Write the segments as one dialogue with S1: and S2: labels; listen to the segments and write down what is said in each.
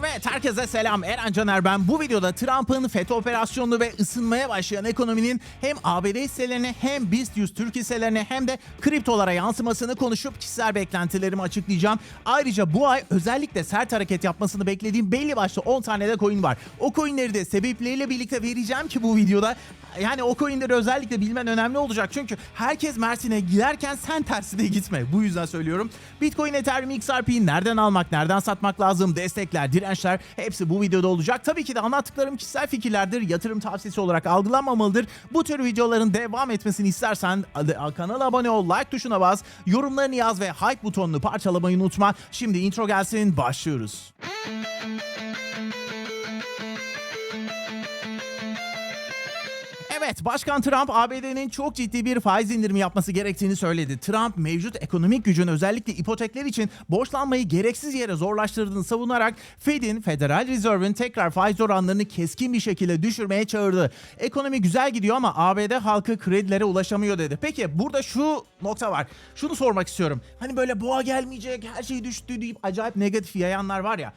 S1: Evet herkese selam Eren Caner ben. Bu videoda Trump'ın FETÖ operasyonunu ve ısınmaya başlayan ekonominin hem ABD hisselerine hem BIST 100 Türk hisselerine hem de kriptolara yansımasını konuşup kişisel beklentilerimi açıklayacağım. Ayrıca bu ay özellikle sert hareket yapmasını beklediğim belli başlı 10 tane de coin var. O coinleri de sebepleriyle birlikte vereceğim ki bu videoda yani o coinleri özellikle bilmen önemli olacak. Çünkü herkes Mersin'e giderken sen tersine gitme. Bu yüzden söylüyorum. Bitcoin, Ethereum, XRP'yi nereden almak, nereden satmak lazım, destekler, dirençler hepsi bu videoda olacak. Tabii ki de anlattıklarım kişisel fikirlerdir. Yatırım tavsiyesi olarak algılanmamalıdır. Bu tür videoların devam etmesini istersen kanala abone ol, like tuşuna bas, yorumlarını yaz ve hype butonunu parçalamayı unutma. Şimdi intro gelsin, başlıyoruz. Evet, Başkan Trump ABD'nin çok ciddi bir faiz indirimi yapması gerektiğini söyledi. Trump mevcut ekonomik gücün özellikle ipotekler için borçlanmayı gereksiz yere zorlaştırdığını savunarak Fed'in, Federal Reserve'ın tekrar faiz oranlarını keskin bir şekilde düşürmeye çağırdı. Ekonomi güzel gidiyor ama ABD halkı kredilere ulaşamıyor dedi. Peki burada şu nokta var. Şunu sormak istiyorum. Hani böyle boğa gelmeyecek, her şey düştü deyip acayip negatif yayanlar var ya.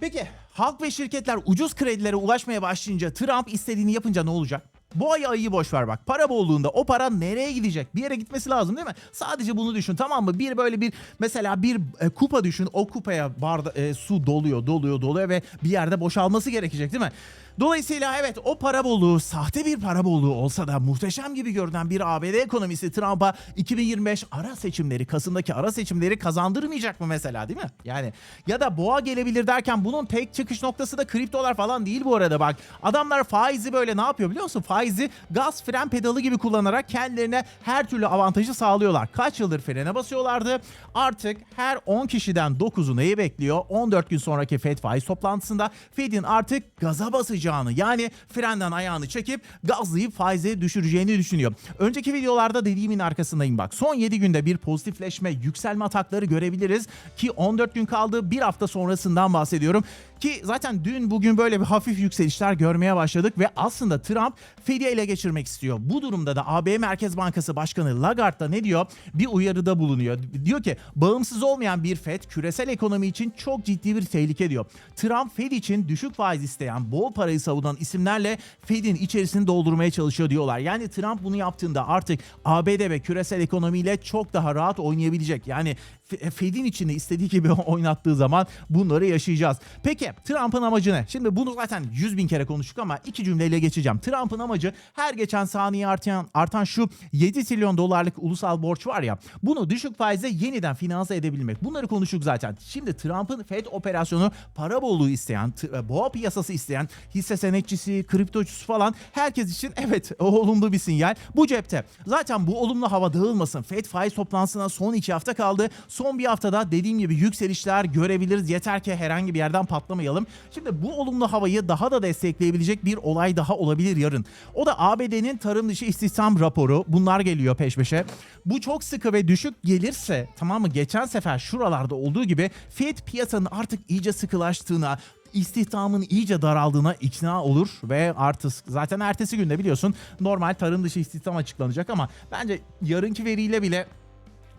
S1: Peki halk ve şirketler ucuz kredilere ulaşmaya başlayınca Trump istediğini yapınca ne olacak? Bu ay ayı boş ver bak. Para bolluğunda o para nereye gidecek? Bir yere gitmesi lazım değil mi? Sadece bunu düşün tamam mı? Bir böyle bir mesela bir e, kupa düşün. O kupaya barda, e, su doluyor, doluyor, doluyor ve bir yerde boşalması gerekecek değil mi? Dolayısıyla evet o para bolluğu sahte bir para bolluğu olsa da muhteşem gibi görünen bir ABD ekonomisi Trump'a 2025 ara seçimleri, Kasım'daki ara seçimleri kazandırmayacak mı mesela değil mi? Yani ya da boğa gelebilir derken bunun tek çıkış noktası da kriptolar falan değil bu arada bak. Adamlar faizi böyle ne yapıyor biliyor musun? Faizi gaz fren pedalı gibi kullanarak kendilerine her türlü avantajı sağlıyorlar. Kaç yıldır frene basıyorlardı. Artık her 10 kişiden 9'u neyi bekliyor? 14 gün sonraki Fed faiz toplantısında Fed'in artık gaza basacağını yani frenden ayağını çekip gazlayıp faizi düşüreceğini düşünüyor. Önceki videolarda dediğimin arkasındayım bak. Son 7 günde bir pozitifleşme, yükselme atakları görebiliriz ki 14 gün kaldı. Bir hafta sonrasından bahsediyorum. Ki zaten dün bugün böyle bir hafif yükselişler görmeye başladık ve aslında Trump Fed'i ele geçirmek istiyor. Bu durumda da AB Merkez Bankası Başkanı Lagarde da ne diyor? Bir uyarıda bulunuyor. Diyor ki bağımsız olmayan bir Fed küresel ekonomi için çok ciddi bir tehlike diyor. Trump Fed için düşük faiz isteyen, bol parayı savunan isimlerle Fed'in içerisini doldurmaya çalışıyor diyorlar. Yani Trump bunu yaptığında artık ABD ve küresel ekonomiyle çok daha rahat oynayabilecek. Yani Fed'in içinde istediği gibi oynattığı zaman bunları yaşayacağız. Peki Trump'ın amacı ne? Şimdi bunu zaten 100 bin kere konuştuk ama iki cümleyle geçeceğim. Trump'ın amacı her geçen saniye artan, artan şu 7 trilyon dolarlık ulusal borç var ya bunu düşük faize yeniden finanse edebilmek. Bunları konuştuk zaten. Şimdi Trump'ın Fed operasyonu para bolluğu isteyen, boğa piyasası isteyen, hisse senetçisi, kriptocusu falan herkes için evet olumlu bir sinyal. Bu cepte. Zaten bu olumlu hava dağılmasın. Fed faiz toplantısına son iki hafta kaldı. Son bir haftada dediğim gibi yükselişler görebiliriz. Yeter ki herhangi bir yerden patlamayalım. Şimdi bu olumlu havayı daha da destekleyebilecek bir olay daha olabilir yarın. O da ABD'nin tarım dışı istihdam raporu. Bunlar geliyor peş peşe. Bu çok sıkı ve düşük gelirse tamam mı? Geçen sefer şuralarda olduğu gibi Fed piyasanın artık iyice sıkılaştığına, istihdamın iyice daraldığına ikna olur ve artık zaten ertesi günde biliyorsun normal tarım dışı istihdam açıklanacak ama bence yarınki veriyle bile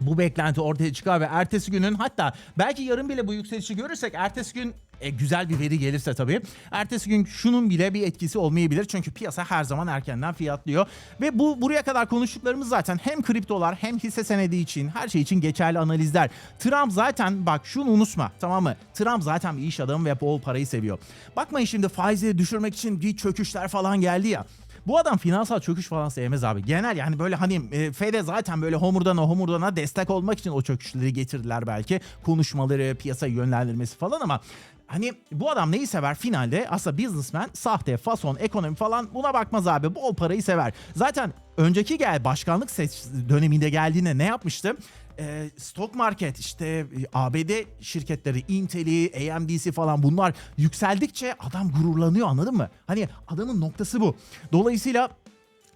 S1: bu beklenti ortaya çıkar ve ertesi günün hatta belki yarın bile bu yükselişi görürsek ertesi gün e, güzel bir veri gelirse tabii. Ertesi gün şunun bile bir etkisi olmayabilir. Çünkü piyasa her zaman erkenden fiyatlıyor. Ve bu buraya kadar konuştuklarımız zaten hem kriptolar hem hisse senedi için her şey için geçerli analizler. Trump zaten bak şunu unutma tamam mı? Trump zaten bir iş adamı ve bol parayı seviyor. Bakmayın şimdi faizleri düşürmek için bir çöküşler falan geldi ya. Bu adam finansal çöküş falan sevmez abi. Genel yani böyle hani e, Fed'e zaten böyle homurdana homurdana destek olmak için o çöküşleri getirdiler belki. Konuşmaları, piyasa yönlendirmesi falan ama Hani bu adam neyi sever finalde? Aslında businessman, sahte, fason, ekonomi falan buna bakmaz abi. Bol parayı sever. Zaten önceki gel başkanlık seç döneminde geldiğinde ne yapmıştı? e, stock market işte e, ABD şirketleri Intel'i, AMD'si falan bunlar yükseldikçe adam gururlanıyor anladın mı? Hani adamın noktası bu. Dolayısıyla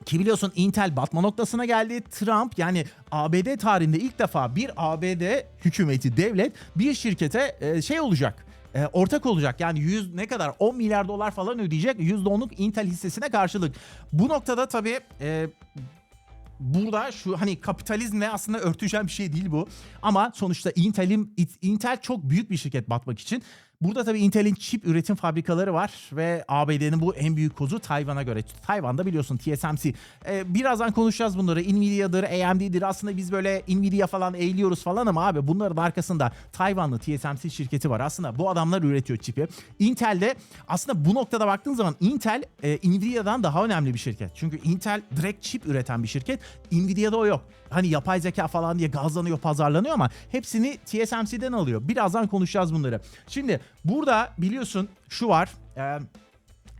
S1: ki biliyorsun Intel batma noktasına geldi. Trump yani ABD tarihinde ilk defa bir ABD hükümeti, devlet bir şirkete e, şey olacak e, ortak olacak. Yani 100 ne kadar 10 milyar dolar falan ödeyecek %10'luk Intel hissesine karşılık. Bu noktada tabii e, burada şu hani kapitalizmle aslında örtüşen bir şey değil bu. Ama sonuçta Intel'in Intel çok büyük bir şirket batmak için. Burada tabii Intel'in çip üretim fabrikaları var ve ABD'nin bu en büyük kozu Tayvan'a göre. Tayvan'da biliyorsun TSMC. Ee, birazdan konuşacağız bunları. Nvidia'dır, AMD'dir. Aslında biz böyle Nvidia falan eğiliyoruz falan ama abi bunların arkasında Tayvanlı TSMC şirketi var. Aslında bu adamlar üretiyor çipi. Intel'de aslında bu noktada baktığın zaman Intel e, Nvidia'dan daha önemli bir şirket. Çünkü Intel direkt çip üreten bir şirket. Nvidia'da o yok. Hani yapay zeka falan diye gazlanıyor, pazarlanıyor ama hepsini TSMC'den alıyor. Birazdan konuşacağız bunları. Şimdi burada biliyorsun şu var. E,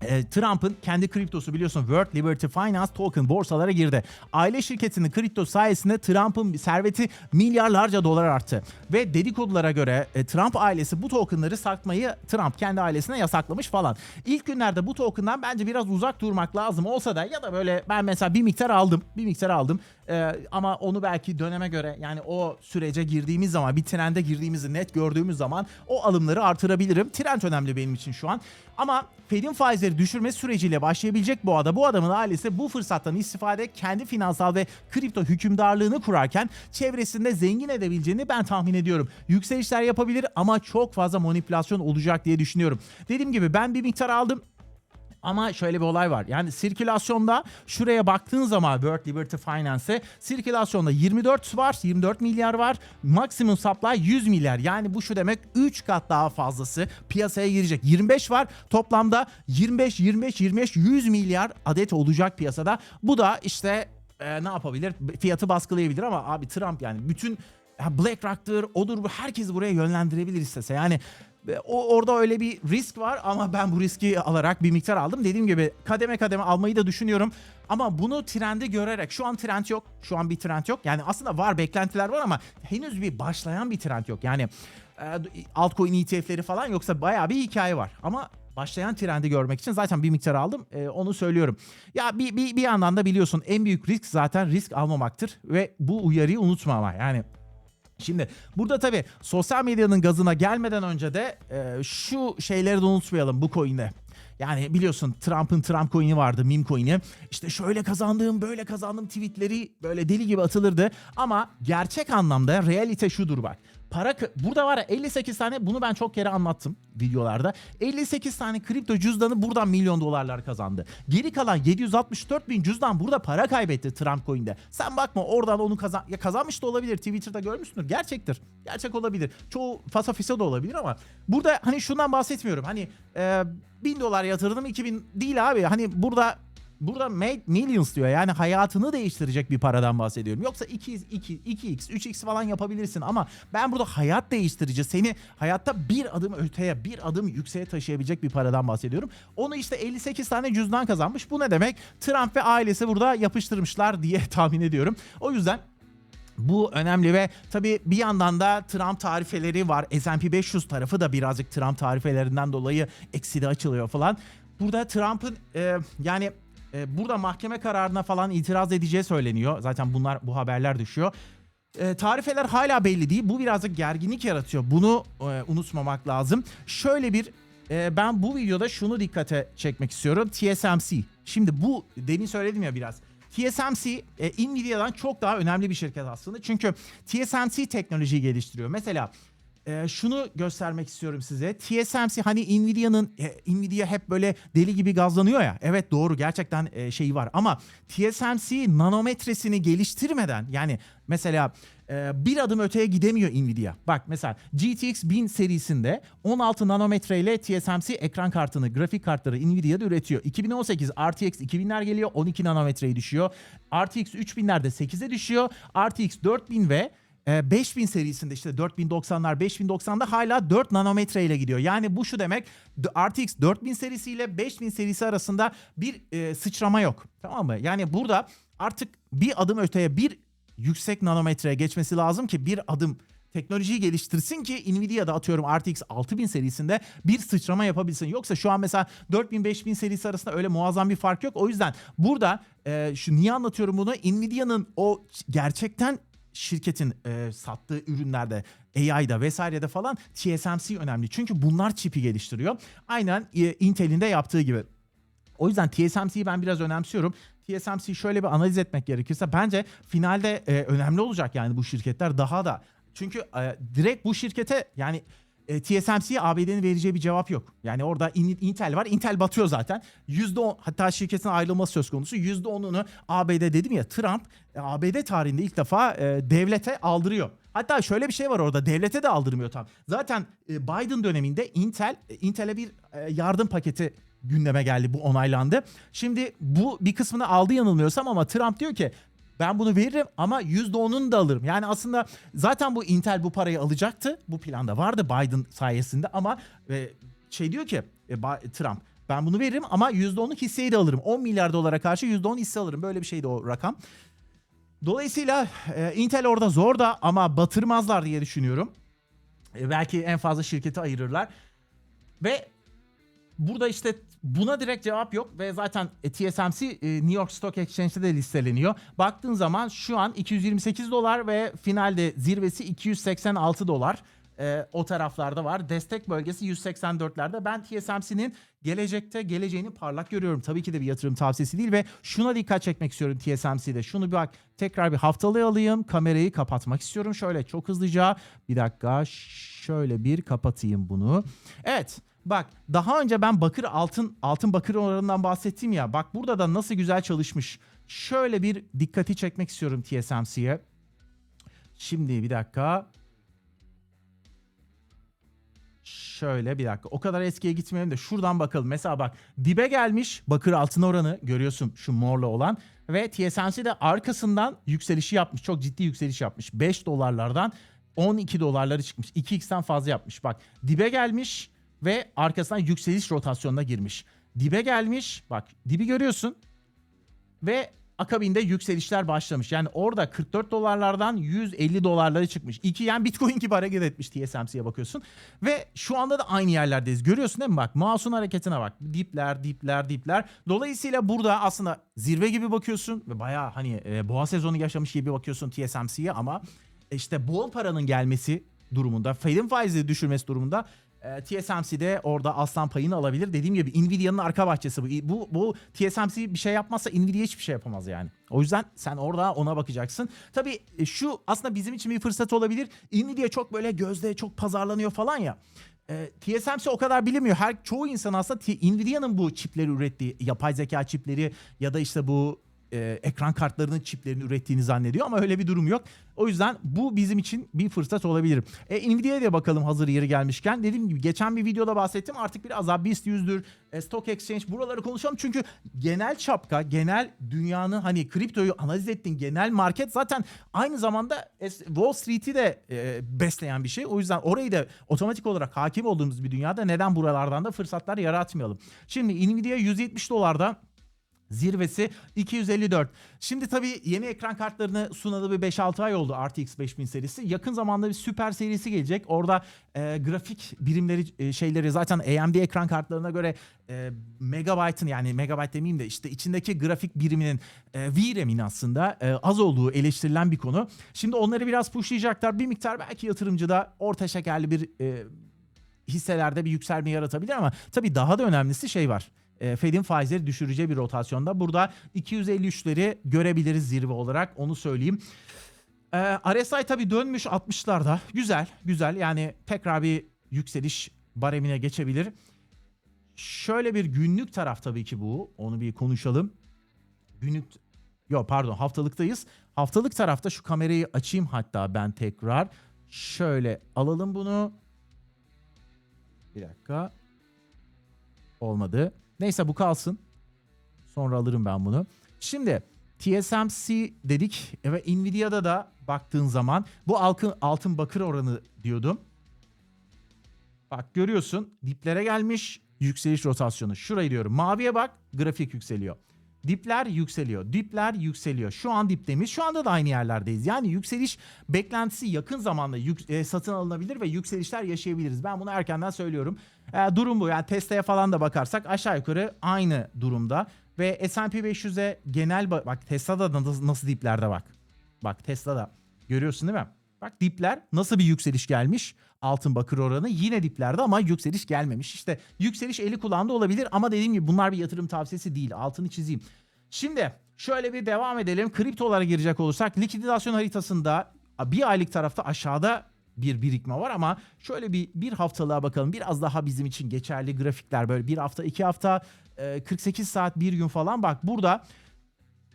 S1: e, Trump'ın kendi kriptosu biliyorsun World Liberty Finance Token borsalara girdi. Aile şirketinin kripto sayesinde Trump'ın serveti milyarlarca dolar arttı. Ve dedikodulara göre e, Trump ailesi bu tokenları satmayı Trump kendi ailesine yasaklamış falan. İlk günlerde bu token'dan bence biraz uzak durmak lazım olsa da ya da böyle ben mesela bir miktar aldım. Bir miktar aldım. E, ama onu belki döneme göre yani o sürece girdiğimiz zaman bir trende girdiğimizi net gördüğümüz zaman o alımları artırabilirim. Trend önemli benim için şu an. Ama Fed'in faizleri düşürme süreciyle başlayabilecek bu ada bu adamın ailesi bu fırsattan istifade kendi finansal ve kripto hükümdarlığını kurarken çevresinde zengin edebileceğini ben tahmin ediyorum. Yükselişler yapabilir ama çok fazla manipülasyon olacak diye düşünüyorum. Dediğim gibi ben bir miktar aldım. Ama şöyle bir olay var. Yani sirkülasyonda şuraya baktığın zaman World Liberty Finance'e sirkülasyonda 24 var, 24 milyar var. Maksimum supply 100 milyar. Yani bu şu demek 3 kat daha fazlası piyasaya girecek. 25 var. Toplamda 25 25 25 100 milyar adet olacak piyasada. Bu da işte e, ne yapabilir? Fiyatı baskılayabilir ama abi Trump yani bütün BlackRock'tır, odur herkes buraya yönlendirebilir istese. Yani o orada öyle bir risk var ama ben bu riski alarak bir miktar aldım. Dediğim gibi kademe kademe almayı da düşünüyorum. Ama bunu trendi görerek şu an trend yok. Şu an bir trend yok. Yani aslında var beklentiler var ama henüz bir başlayan bir trend yok. Yani e, altcoin ETF'leri falan yoksa bayağı bir hikaye var. Ama başlayan trendi görmek için zaten bir miktar aldım. E, onu söylüyorum. Ya bir, bir, bir yandan da biliyorsun en büyük risk zaten risk almamaktır. Ve bu uyarıyı unutma ama yani Şimdi burada tabii sosyal medyanın gazına gelmeden önce de e, şu şeyleri de unutmayalım bu coin'de. Yani biliyorsun Trump'ın Trump coin'i vardı, meme coin'i. İşte şöyle kazandım, böyle kazandım tweetleri böyle deli gibi atılırdı. Ama gerçek anlamda realite şudur bak. Para burada var ya 58 tane bunu ben çok kere anlattım videolarda. 58 tane kripto cüzdanı buradan milyon dolarlar kazandı. Geri kalan 764 bin cüzdan burada para kaybetti Trump coin'de. Sen bakma oradan onu kazan ya kazanmış da olabilir. Twitter'da görmüşsündür. Gerçektir. Gerçek olabilir. Çoğu fasafisa da olabilir ama burada hani şundan bahsetmiyorum. Hani e, 1000 dolar yatırdım 2000 değil abi. Hani burada Burada millions diyor. Yani hayatını değiştirecek bir paradan bahsediyorum. Yoksa 2, 2, 2x, 3x falan yapabilirsin ama ben burada hayat değiştirici, seni hayatta bir adım öteye, bir adım yükseğe taşıyabilecek bir paradan bahsediyorum. Onu işte 58 tane cüzdan kazanmış. Bu ne demek? Trump ve ailesi burada yapıştırmışlar diye tahmin ediyorum. O yüzden bu önemli ve tabii bir yandan da Trump tarifeleri var. S&P 500 tarafı da birazcık Trump tarifelerinden dolayı ekside açılıyor falan. Burada Trump'ın e, yani e, burada mahkeme kararına falan itiraz edeceği söyleniyor. Zaten bunlar bu haberler düşüyor. E, tarifeler hala belli değil. Bu birazcık gerginlik yaratıyor. Bunu e, unutmamak lazım. Şöyle bir e, ben bu videoda şunu dikkate çekmek istiyorum. TSMC. Şimdi bu demin söyledim ya biraz. TSMC e, Nvidia'dan çok daha önemli bir şirket aslında. Çünkü TSMC teknolojiyi geliştiriyor. Mesela e, şunu göstermek istiyorum size. TSMC hani Nvidia'nın e, Nvidia hep böyle deli gibi gazlanıyor ya. Evet doğru gerçekten e, şeyi var ama TSMC nanometresini geliştirmeden yani mesela e, bir adım öteye gidemiyor Nvidia. Bak mesela GTX 1000 serisinde 16 nanometre ile TSMC ekran kartını, grafik kartları Nvidia'da üretiyor. 2018 RTX 2000'ler geliyor 12 nanometreyi düşüyor. RTX 3000'lerde 8'e düşüyor. RTX 4000 ve 5000 ee, serisinde işte 4090'lar 5090'da hala 4 nanometre ile gidiyor. Yani bu şu demek RTX 4000 serisiyle 5000 serisi arasında bir e, sıçrama yok. Tamam mı? Yani burada artık bir adım öteye bir yüksek nanometreye geçmesi lazım ki bir adım teknolojiyi geliştirsin ki Nvidia'da atıyorum RTX 6000 serisinde bir sıçrama yapabilsin. Yoksa şu an mesela 4000-5000 serisi arasında öyle muazzam bir fark yok. O yüzden burada e, şu niye anlatıyorum bunu? Nvidia'nın o gerçekten şirketin e, sattığı ürünlerde AI'da vesairede falan TSMC önemli. Çünkü bunlar çipi geliştiriyor. Aynen e, Intel'in de yaptığı gibi. O yüzden TSMC'yi ben biraz önemsiyorum. TSMC şöyle bir analiz etmek gerekirse bence finalde e, önemli olacak yani bu şirketler daha da. Çünkü e, direkt bu şirkete yani e, TSMC'ye ABD'nin vereceği bir cevap yok. Yani orada In- Intel var. Intel batıyor zaten. %10 hatta şirketin ayrılması söz konusu. %10'unu ABD dedim ya Trump e, ABD tarihinde ilk defa e, devlete aldırıyor. Hatta şöyle bir şey var orada devlete de aldırmıyor tam. Zaten e, Biden döneminde Intel e, Intel'e bir e, yardım paketi gündeme geldi bu onaylandı. Şimdi bu bir kısmını aldı yanılmıyorsam ama Trump diyor ki ben bunu veririm ama %10'unu da alırım. Yani aslında zaten bu Intel bu parayı alacaktı. Bu planda vardı Biden sayesinde ama e, şey diyor ki e, Trump ben bunu veririm ama %10'luk hisseyi de alırım. 10 milyar dolara karşı %10 hisse alırım. Böyle bir şeydi o rakam. Dolayısıyla e, Intel orada zor da ama batırmazlar diye düşünüyorum. E, belki en fazla şirketi ayırırlar. Ve burada işte buna direkt cevap yok ve zaten e, TSMC e, New York Stock Exchange'de de listeleniyor. Baktığın zaman şu an 228 dolar ve finalde zirvesi 286 dolar. E, o taraflarda var. Destek bölgesi 184'lerde. Ben TSMC'nin gelecekte geleceğini parlak görüyorum. Tabii ki de bir yatırım tavsiyesi değil ve şuna dikkat çekmek istiyorum TSMC'de. Şunu bir bak tekrar bir haftalığı alayım. Kamerayı kapatmak istiyorum. Şöyle çok hızlıca bir dakika şöyle bir kapatayım bunu. Evet Bak daha önce ben bakır altın altın bakır oranından bahsettim ya. Bak burada da nasıl güzel çalışmış. Şöyle bir dikkati çekmek istiyorum TSMC'ye. Şimdi bir dakika. Şöyle bir dakika. O kadar eskiye gitmeyelim de şuradan bakalım. Mesela bak dibe gelmiş bakır altın oranı görüyorsun şu morla olan. Ve TSMC de arkasından yükselişi yapmış. Çok ciddi yükseliş yapmış. 5 dolarlardan 12 dolarları çıkmış. 2x'ten fazla yapmış. Bak dibe gelmiş ve arkasından yükseliş rotasyonuna girmiş. Dibe gelmiş. Bak dibi görüyorsun. Ve akabinde yükselişler başlamış. Yani orada 44 dolarlardan 150 dolarları çıkmış. İki yani Bitcoin gibi hareket etmiş TSMC'ye bakıyorsun. Ve şu anda da aynı yerlerdeyiz. Görüyorsun değil mi bak? Mouse'un hareketine bak. Dipler, dipler, dipler. Dolayısıyla burada aslında zirve gibi bakıyorsun ve bayağı hani e, boğa sezonu yaşamış gibi bakıyorsun TSMC'ye ama işte bol paranın gelmesi durumunda, Fed'in faizi düşürmesi durumunda e, TSMC'de orada aslan payını alabilir. Dediğim gibi Nvidia'nın arka bahçesi bu. Bu, bu TSMC bir şey yapmazsa Nvidia hiçbir şey yapamaz yani. O yüzden sen orada ona bakacaksın. Tabii e, şu aslında bizim için bir fırsat olabilir. Nvidia çok böyle gözde çok pazarlanıyor falan ya. E, TSMC o kadar bilinmiyor. Her çoğu insan aslında Nvidia'nın bu çipleri ürettiği, yapay zeka çipleri ya da işte bu e, ekran kartlarının çiplerini ürettiğini zannediyor ama öyle bir durum yok. O yüzden bu bizim için bir fırsat olabilir. E, Nvidia'ya da bakalım hazır yeri gelmişken. Dediğim gibi geçen bir videoda bahsettim. Artık biraz daha BIST 100'dür, e, Stock Exchange buraları konuşalım. Çünkü genel çapka, genel dünyanın hani kriptoyu analiz ettiğin genel market zaten aynı zamanda Wall Street'i de e, besleyen bir şey. O yüzden orayı da otomatik olarak hakim olduğumuz bir dünyada neden buralardan da fırsatlar yaratmayalım. Şimdi Nvidia 170 dolarda Zirvesi 254. Şimdi tabii yeni ekran kartlarını sunalı bir 5-6 ay oldu RTX 5000 serisi. Yakın zamanda bir süper serisi gelecek. Orada e, grafik birimleri e, şeyleri zaten AMD ekran kartlarına göre e, megabaytın yani megabayt demeyeyim de işte içindeki grafik biriminin e, VRAM'in aslında e, az olduğu eleştirilen bir konu. Şimdi onları biraz pushlayacaklar. Bir miktar belki yatırımcıda orta şekerli bir e, hisselerde bir yükselme yaratabilir ama tabii daha da önemlisi şey var. E, Fed'in faizleri düşüreceği bir rotasyonda. Burada 253'leri görebiliriz zirve olarak onu söyleyeyim. E, RSI tabii dönmüş 60'larda. Güzel, güzel. Yani tekrar bir yükseliş baremine geçebilir. Şöyle bir günlük taraf tabii ki bu. Onu bir konuşalım. Günlük Yok pardon haftalıktayız. Haftalık tarafta şu kamerayı açayım hatta ben tekrar. Şöyle alalım bunu. Bir dakika. Olmadı. Neyse bu kalsın. Sonra alırım ben bunu. Şimdi TSMC dedik ve Nvidia'da da baktığın zaman bu altın, altın bakır oranı diyordum. Bak görüyorsun diplere gelmiş yükseliş rotasyonu. Şurayı diyorum. Maviye bak grafik yükseliyor. Dipler yükseliyor. Dipler yükseliyor. Şu an diptemiz. Şu anda da aynı yerlerdeyiz. Yani yükseliş beklentisi yakın zamanda yük- e, satın alınabilir ve yükselişler yaşayabiliriz. Ben bunu erkenden söylüyorum. E, durum bu. Yani Tesla'ya falan da bakarsak aşağı yukarı aynı durumda. Ve S&P 500'e genel ba- bak Tesla'da da nasıl, nasıl diplerde bak. Bak Tesla'da görüyorsun değil mi? Bak dipler nasıl bir yükseliş gelmiş? Altın bakır oranı yine diplerde ama yükseliş gelmemiş. İşte yükseliş eli kulağında olabilir ama dediğim gibi bunlar bir yatırım tavsiyesi değil. Altını çizeyim. Şimdi şöyle bir devam edelim. Kriptolara girecek olursak likidasyon haritasında bir aylık tarafta aşağıda bir birikme var ama şöyle bir bir haftalığa bakalım. Biraz daha bizim için geçerli grafikler böyle bir hafta, iki hafta, e, 48 saat, bir gün falan. Bak burada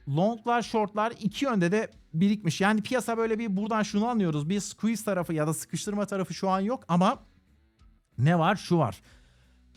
S1: longlar, shortlar iki yönde de birikmiş. Yani piyasa böyle bir buradan şunu anlıyoruz. Bir squeeze tarafı ya da sıkıştırma tarafı şu an yok ama ne var? Şu var.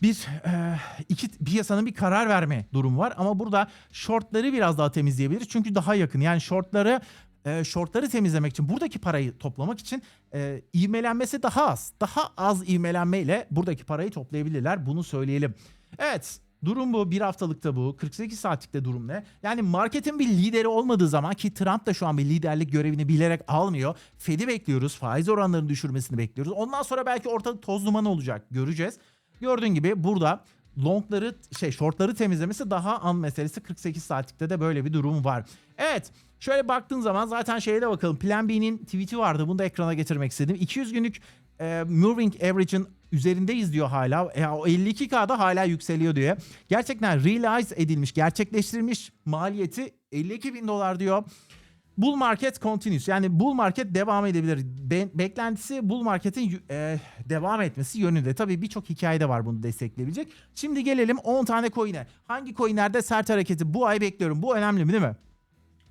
S1: Bir e, iki piyasanın bir karar verme durumu var ama burada shortları biraz daha temizleyebiliriz çünkü daha yakın. Yani shortları e, shortları temizlemek için buradaki parayı toplamak için e, ivmelenmesi daha az. Daha az ivmelenmeyle buradaki parayı toplayabilirler. Bunu söyleyelim. Evet Durum bu. Bir haftalıkta bu. 48 saatlikte durum ne? Yani marketin bir lideri olmadığı zaman ki Trump da şu an bir liderlik görevini bilerek almıyor. Fed'i bekliyoruz. Faiz oranlarını düşürmesini bekliyoruz. Ondan sonra belki ortada toz dumanı olacak. Göreceğiz. Gördüğün gibi burada longları şey shortları temizlemesi daha an meselesi 48 saatlikte de böyle bir durum var. Evet şöyle baktığın zaman zaten şeye de bakalım Plan B'nin tweet'i vardı bunu da ekrana getirmek istedim. 200 günlük e, moving average'ın üzerindeyiz diyor hala. E, o 52K'da hala yükseliyor diyor. Gerçekten realize edilmiş, gerçekleştirilmiş maliyeti 52 bin dolar diyor. Bull market continues. Yani bull market devam edebilir. Be- beklentisi bull marketin e, devam etmesi yönünde. Tabii birçok hikayede var bunu destekleyebilecek. Şimdi gelelim 10 tane coin'e. Hangi coin'lerde sert hareketi bu ay bekliyorum. Bu önemli mi değil mi?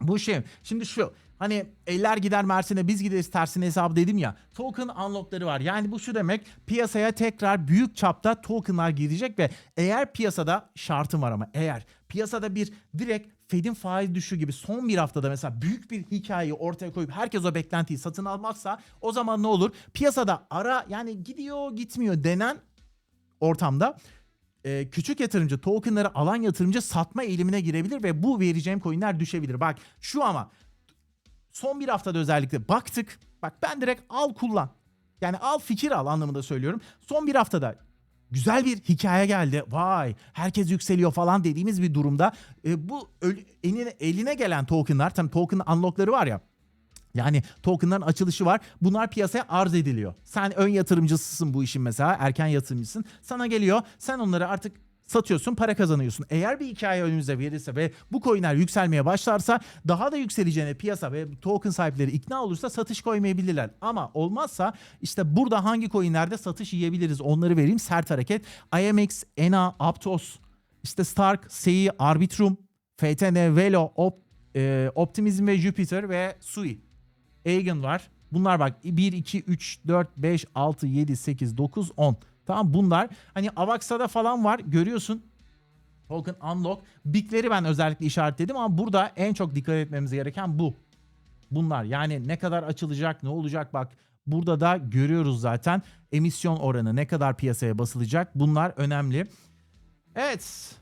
S1: Bu şey. Şimdi şu. Hani eller gider Mersin'e biz gideriz tersine hesabı dedim ya. Token unlockları var. Yani bu şu demek piyasaya tekrar büyük çapta tokenlar girecek ve eğer piyasada şartım var ama eğer piyasada bir direkt Fed'in faiz düşüşü gibi son bir haftada mesela büyük bir hikayeyi ortaya koyup herkes o beklentiyi satın almazsa o zaman ne olur? Piyasada ara yani gidiyor gitmiyor denen ortamda e, küçük yatırımcı tokenları alan yatırımcı satma eğilimine girebilir ve bu vereceğim coinler düşebilir. Bak şu ama son bir haftada özellikle baktık. Bak ben direkt al kullan. Yani al fikir al anlamında söylüyorum. Son bir haftada güzel bir hikaye geldi. Vay herkes yükseliyor falan dediğimiz bir durumda e, bu eline, eline gelen tokenlar tam token unlockları var ya yani tokenların açılışı var. Bunlar piyasaya arz ediliyor. Sen ön yatırımcısısın bu işin mesela. Erken yatırımcısın. Sana geliyor. Sen onları artık satıyorsun, para kazanıyorsun. Eğer bir hikaye önümüze verirse ve bu coinler yükselmeye başlarsa daha da yükseleceğine piyasa ve token sahipleri ikna olursa satış koymayabilirler. Ama olmazsa işte burada hangi coinlerde satış yiyebiliriz onları vereyim. Sert hareket. IMX, ENA, Aptos, işte Stark, SEI, Arbitrum, FTN, Velo, Op, e, Optimism ve Jupiter ve Sui. Eigen var. Bunlar bak 1, 2, 3, 4, 5, 6, 7, 8, 9, 10. Tamam bunlar hani Avaxa'da falan var görüyorsun. Token Unlock. Big'leri ben özellikle işaretledim ama burada en çok dikkat etmemiz gereken bu. Bunlar yani ne kadar açılacak ne olacak bak burada da görüyoruz zaten emisyon oranı ne kadar piyasaya basılacak bunlar önemli. Evet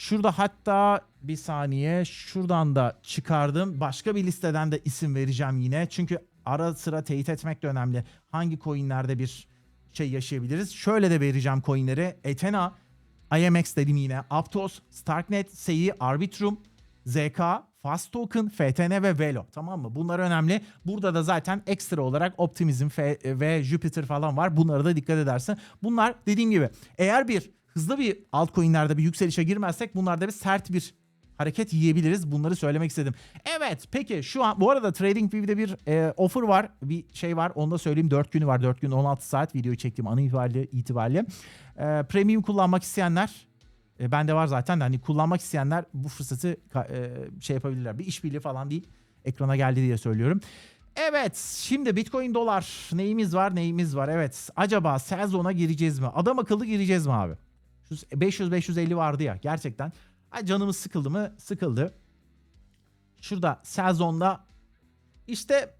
S1: Şurada hatta bir saniye şuradan da çıkardım. Başka bir listeden de isim vereceğim yine. Çünkü ara sıra teyit etmek de önemli. Hangi coinlerde bir şey yaşayabiliriz? Şöyle de vereceğim coinleri. Ethena, IMX dedim yine. Aptos, Starknet, SEI, Arbitrum, ZK, Fast Token, FTN ve Velo. Tamam mı? Bunlar önemli. Burada da zaten ekstra olarak Optimism F- ve Jupiter falan var. Bunlara da dikkat edersin. Bunlar dediğim gibi eğer bir hızlı bir altcoin'lerde bir yükselişe girmezsek bunlarda bir sert bir hareket yiyebiliriz. Bunları söylemek istedim. Evet peki şu an bu arada TradingView'de bir e, offer var. Bir şey var onu da söyleyeyim. 4 günü var. 4 gün 16 saat videoyu çektiğim an itibariyle. itibariyle. E, premium kullanmak isteyenler e, bende var zaten de hani kullanmak isteyenler bu fırsatı e, şey yapabilirler. Bir işbirliği falan değil. Ekrana geldi diye söylüyorum. Evet şimdi Bitcoin dolar neyimiz var neyimiz var evet acaba sezona gireceğiz mi adam akıllı gireceğiz mi abi 500-550 vardı ya gerçekten Ay canımız sıkıldı mı sıkıldı şurada sezonda işte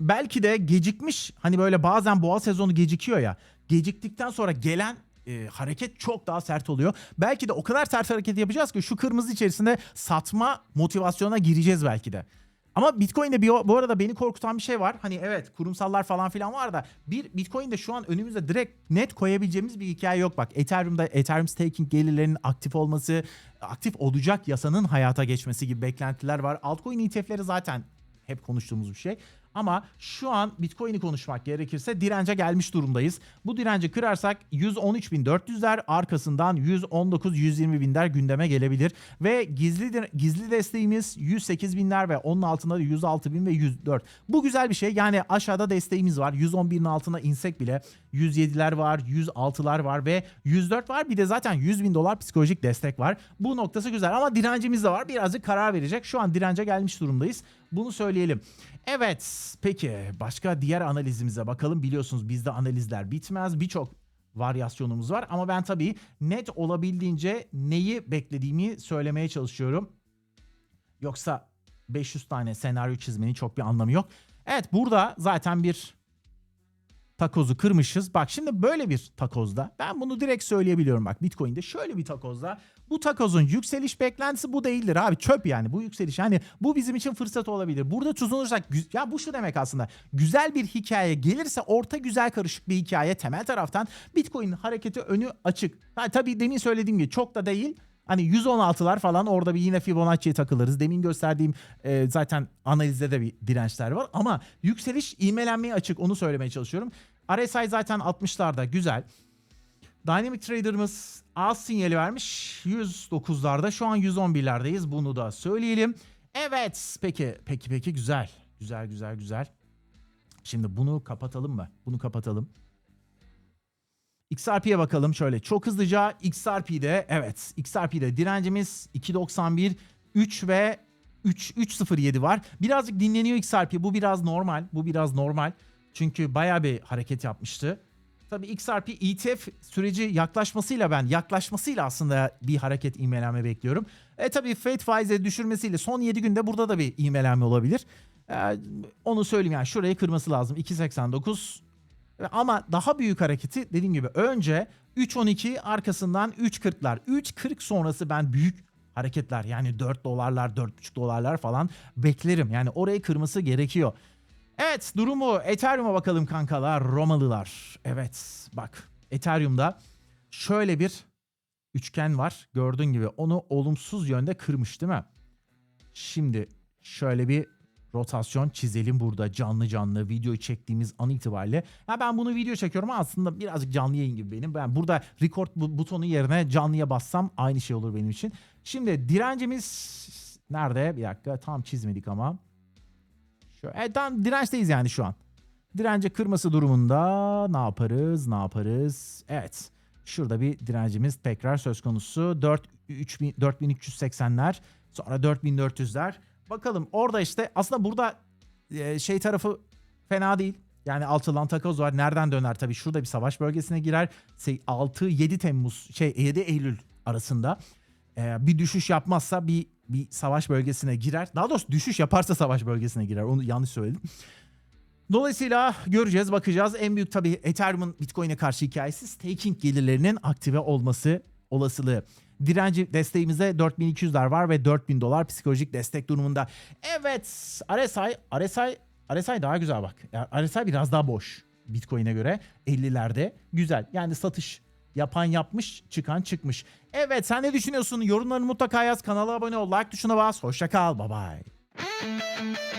S1: belki de gecikmiş hani böyle bazen boğa sezonu gecikiyor ya geciktikten sonra gelen e, hareket çok daha sert oluyor. Belki de o kadar sert hareket yapacağız ki şu kırmızı içerisinde satma motivasyona gireceğiz belki de. Ama Bitcoin'de bir, bu arada beni korkutan bir şey var. Hani evet kurumsallar falan filan var da bir Bitcoin'de şu an önümüzde direkt net koyabileceğimiz bir hikaye yok. Bak Ethereum'da Ethereum staking gelirlerinin aktif olması, aktif olacak yasanın hayata geçmesi gibi beklentiler var. Altcoin ETF'leri zaten hep konuştuğumuz bir şey. Ama şu an Bitcoin'i konuşmak gerekirse dirence gelmiş durumdayız. Bu direnci kırarsak 113.400'ler arkasından 119-120 binler gündeme gelebilir. Ve gizli gizli desteğimiz 108 binler ve onun altında da 106 bin ve 104. Bu güzel bir şey. Yani aşağıda desteğimiz var. 111'in altına insek bile 107'ler var, 106'lar var ve 104 var. Bir de zaten 100 bin dolar psikolojik destek var. Bu noktası güzel ama direncimiz de var. Birazcık karar verecek. Şu an dirence gelmiş durumdayız. Bunu söyleyelim. Evet peki başka diğer analizimize bakalım. Biliyorsunuz bizde analizler bitmez. Birçok varyasyonumuz var ama ben tabii net olabildiğince neyi beklediğimi söylemeye çalışıyorum. Yoksa 500 tane senaryo çizmenin çok bir anlamı yok. Evet burada zaten bir takozu kırmışız. Bak şimdi böyle bir takozda ben bunu direkt söyleyebiliyorum bak Bitcoin'de şöyle bir takozda bu takozun yükseliş beklentisi bu değildir abi çöp yani bu yükseliş yani bu bizim için fırsat olabilir. Burada tuzlanırsak gü- ya bu şu demek aslında güzel bir hikaye gelirse orta güzel karışık bir hikaye temel taraftan Bitcoin'in hareketi önü açık. Ha, tabii demin söylediğim gibi çok da değil Hani 116'lar falan orada bir yine Fibonacci'ye takılırız. Demin gösterdiğim e, zaten analizde de bir dirençler var. Ama yükseliş ivmelenmeye açık onu söylemeye çalışıyorum. RSI zaten 60'larda güzel. Dynamic Trader'ımız az sinyali vermiş. 109'larda şu an 111'lerdeyiz. Bunu da söyleyelim. Evet peki peki peki güzel. Güzel güzel güzel. Şimdi bunu kapatalım mı? Bunu kapatalım. XRP'ye bakalım şöyle çok hızlıca XRP'de evet XRP'de direncimiz 2.91 3 ve 3 3.07 var. Birazcık dinleniyor XRP. Bu biraz normal. Bu biraz normal. Çünkü bayağı bir hareket yapmıştı. Tabii XRP ETF süreci yaklaşmasıyla ben yaklaşmasıyla aslında bir hareket ivmelenme bekliyorum. E tabii Fed faizleri düşürmesiyle son 7 günde burada da bir ivmelenme olabilir. E, onu söyleyeyim yani şurayı kırması lazım. 2.89 ama daha büyük hareketi dediğim gibi önce 3.12 arkasından 3.40'lar. 3.40 sonrası ben büyük hareketler yani 4 dolarlar 4.5 dolarlar falan beklerim. Yani orayı kırması gerekiyor. Evet durumu Ethereum'a bakalım kankalar Romalılar. Evet bak Ethereum'da şöyle bir üçgen var gördüğün gibi onu olumsuz yönde kırmış değil mi? Şimdi şöyle bir rotasyon çizelim burada canlı canlı videoyu çektiğimiz an itibariyle. Ya ben bunu video çekiyorum ama aslında birazcık canlı yayın gibi benim. Ben burada record bu- butonu yerine canlıya bassam aynı şey olur benim için. Şimdi direncimiz nerede? Bir dakika tam çizmedik ama. Şu, e, tam dirençteyiz yani şu an. Dirence kırması durumunda ne yaparız? Ne yaparız? Evet. Şurada bir direncimiz tekrar söz konusu. 4 3000 4380'ler, sonra 4400'ler. Bakalım orada işte aslında burada e, şey tarafı fena değil. Yani altılan takoz var. Nereden döner tabii? Şurada bir savaş bölgesine girer. 6-7 Temmuz şey 7 Eylül arasında e, bir düşüş yapmazsa bir bir savaş bölgesine girer. Daha doğrusu düşüş yaparsa savaş bölgesine girer. Onu yanlış söyledim. Dolayısıyla göreceğiz, bakacağız. En büyük tabii Ethereum'un Bitcoin'e karşı hikayesi staking gelirlerinin aktive olması olasılığı. Direnci desteğimizde 4200'ler var ve 4000 dolar psikolojik destek durumunda. Evet, RSI, RSI, RSI daha güzel bak. RSI biraz daha boş Bitcoin'e göre 50'lerde. Güzel. Yani satış Yapan yapmış, çıkan çıkmış. Evet sen ne düşünüyorsun? Yorumlarını mutlaka yaz. Kanala abone ol. Like tuşuna bas. Hoşça kal. Bye bye.